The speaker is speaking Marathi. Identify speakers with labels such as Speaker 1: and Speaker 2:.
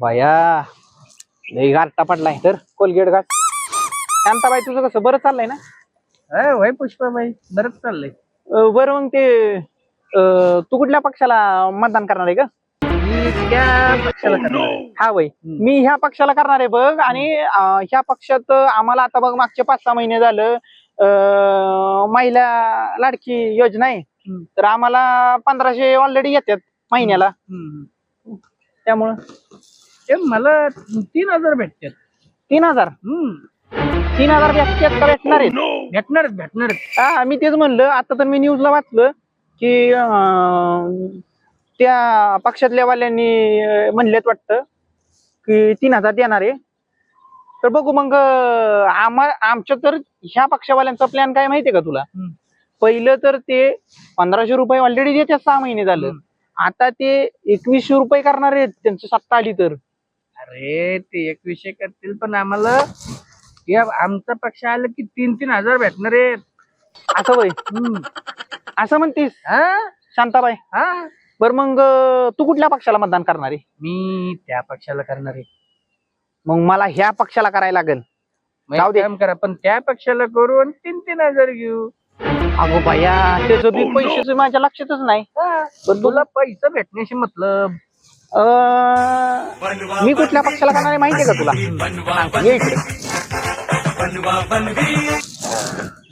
Speaker 1: बाया लई गारटा पडलाय तर कोलगेट घाट शांताबाई तुझं कसं बरं चाललंय ना?
Speaker 2: अय वय पुष्पाबाई बरंच चाललंय.
Speaker 1: अं, बरं मग ते अं, तू कुठल्या पक्षाला मतदान करणार आहे का
Speaker 2: मी त्या पक्षाला करणार.
Speaker 1: हा वय मी ह्या पक्षाला करणार आहे बघ आणि अं, ह्या पक्षात आम्हाला आता बघ मागचे पाच सहा महिने झालं अं, महिला लाडकी योजना आहे.
Speaker 2: हम्म.
Speaker 1: तर आम्हाला पंधराशे ऑलरेडी येतात महिन्याला.
Speaker 2: हम्म.
Speaker 1: त्यामुळं
Speaker 2: ते मला तीन हजार भेटतात
Speaker 1: तीन हजार?
Speaker 2: हम्म.
Speaker 1: तीन हजार भेटतात का भेटणार आहेत
Speaker 2: भेटणारच भेटणारच
Speaker 1: हा मी तेच म्हणलं आता तर मी न्यूजला वाचलं की अं, त्या पक्षातल्या वाल्यांनी अं, म्हणलेत वाटतं की तीन हजार देणार आहे. तर बघू मग अं, आम्हा आमच्या तर ह्या पक्षावाल्यांचा प्लॅन काय माहितीये का तुला?
Speaker 2: हम्म.
Speaker 1: पहिलं तर ते पंधराशे रुपये ऑलरेडी देतात सहा महिने झालं.
Speaker 2: हम्म.
Speaker 1: आता ते एकवीसशे रुपये करणार आहेत त्यांची सत्ता आली तर.
Speaker 2: अरे ते एकविषय करतील पण आम्हाला या आमचा पक्ष आला की तीन तीन हजार भेटणार आहेत.
Speaker 1: असं
Speaker 2: हम्म.
Speaker 1: असं म्हणतीस?
Speaker 2: हा?
Speaker 1: शांताबाई.
Speaker 2: हा?
Speaker 1: बरं मग अं, तू कुठल्या पक्षाला मतदान करणार आहे?
Speaker 2: मी त्या पक्षाला करणार आहे.
Speaker 1: मग मला ह्या पक्षाला करायला लागेल.
Speaker 2: मग
Speaker 1: जाऊ
Speaker 2: एक
Speaker 1: दे.
Speaker 2: काम करा पण त्या पक्षाला करू आणि तीन तीन हजार घेऊ.
Speaker 1: अगो बाया त्याचं बी पैशाचं माझ्या लक्षातच नाही.
Speaker 2: पण तुला पैसा भेटण्याशी मतलब.
Speaker 1: मी कुठल्या पक्षाला करणार आहे माहितीये का तुला? ये इकडे.